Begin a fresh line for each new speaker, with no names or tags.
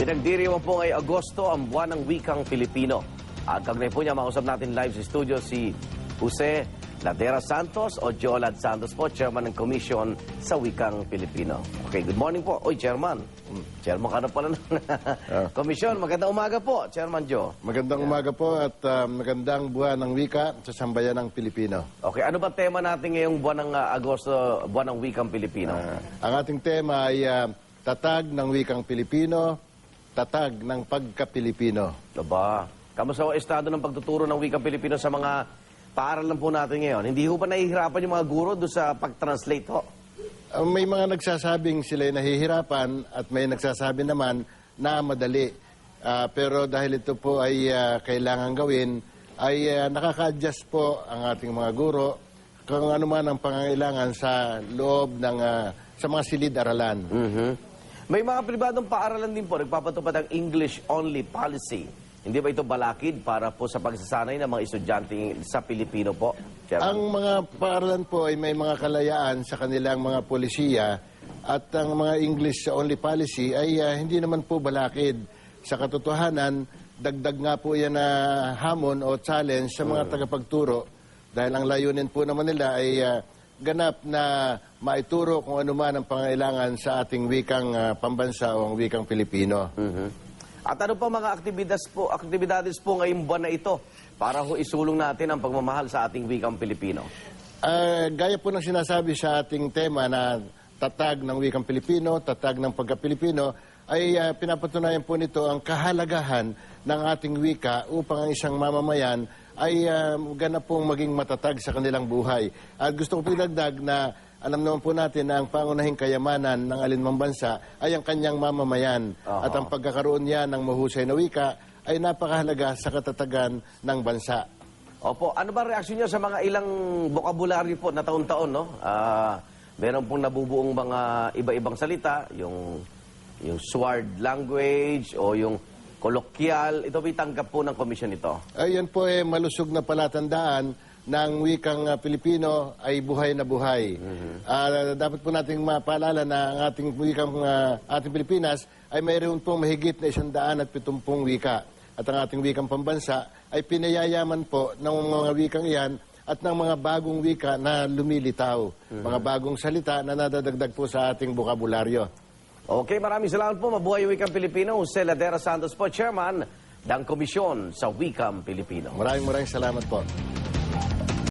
Pinagdiriwang po ngayong Agosto ang buwan ng wikang Pilipino. At kagnay po niya, makausap natin live sa studio si Jose Ladera Santos o Jolad Santos po, Chairman ng Commission sa Wikang Pilipino. Okay, good morning po. Oy, Chairman. Hmm, Chairman ka na pala ng Commission. Magandang umaga po, Chairman Joe.
Magandang umaga po at ah, magandang buwan ng wika sa sambayan ng Pilipino.
Okay, ano ba tema natin ngayong buwan ng ah, Agosto, buwan ng Wikang Pilipino?
Ah, ang ating tema ay ah, tatag ng wikang Pilipino, tatag ng pagka-Pilipino.
Aba, kamusta ang estado ng pagtuturo ng wikang Pilipino sa mga paaralan po natin ngayon? Hindi ho ba nahihirapan yung mga guro doon sa pag-translate ho?
Ah, may mga nagsasabing sila'y nahihirapan at may nagsasabi naman na madali. Ah, pero dahil ito po ay ah, kailangan gawin, ay ah, nakaka-adjust po ang ating mga guro kung ano man ang pangangailangan sa loob ng ah, sa mga silid-aralan.
Mhm. May mga pribadong paaralan din po nagpapatupad ng English-only policy. Hindi ba ito balakid para po sa pagsasanay ng mga estudyante sa Pilipino po? Chairman?
Ang mga paaralan po ay may mga kalayaan sa kanilang mga polisiya at ang mga English-only policy ay ah, hindi naman po balakid. Sa katotohanan, dagdag nga po yan na hamon o challenge sa mga tagapagturo dahil ang layunin po naman nila ay ah, ganap na maituro kung ano man ang pangailangan sa ating wikang ah, pambansa o ang wikang Pilipino.
Mhm. At ano pa mga aktibidades po, aktibidades po ngayong buwan na ito para ho isulong natin ang pagmamahal sa ating wikang Pilipino?
Ah, gaya po ng sinasabi sa ating tema na tatag ng wikang Pilipino, tatag ng pagka-Pilipino, ay ah, pinapatunayan po nito ang kahalagahan ng ating wika upang ang isang mamamayan ay ah, ganap pong maging matatag sa kanilang buhay. At gusto ko pinagdag na alam naman po natin na ang pangunahing kayamanan ng alinmang bansa ay ang kanyang mamamayan.
Aha.
At ang pagkakaroon niya ng mahusay na wika ay napakahalaga sa katatagan ng bansa.
Opo, ano ba reaksyon niyo sa mga ilang vocabulary po na taon-taon, no? Ah, meron pong nabubuong mga iba-ibang salita, yung yung sword language o yung koloksyal. Ito ba po ng komisyon ito?
Ayan po eh, malusog na palatandaan ng wikang ah, Pilipino ay buhay na buhay. Ah, dapat po nating mapaalala na ang ating wikang ah, ating Pilipinas ay mayroon pong mahigit na isang daan at pitumpung wika. At ang ating wikang pambansa ay pinayayaman po ng mga wikang iyan at ng mga bagong wika na lumilitaw. Mga bagong salita na nadadagdag po sa ating bokabularyo.
Okay, maraming salamat po. Mabuhay Wikang Pilipino. Jose Ladera Santos po, Chairman ng Komisyon sa Wikang Pilipino.
Maraming maraming salamat po.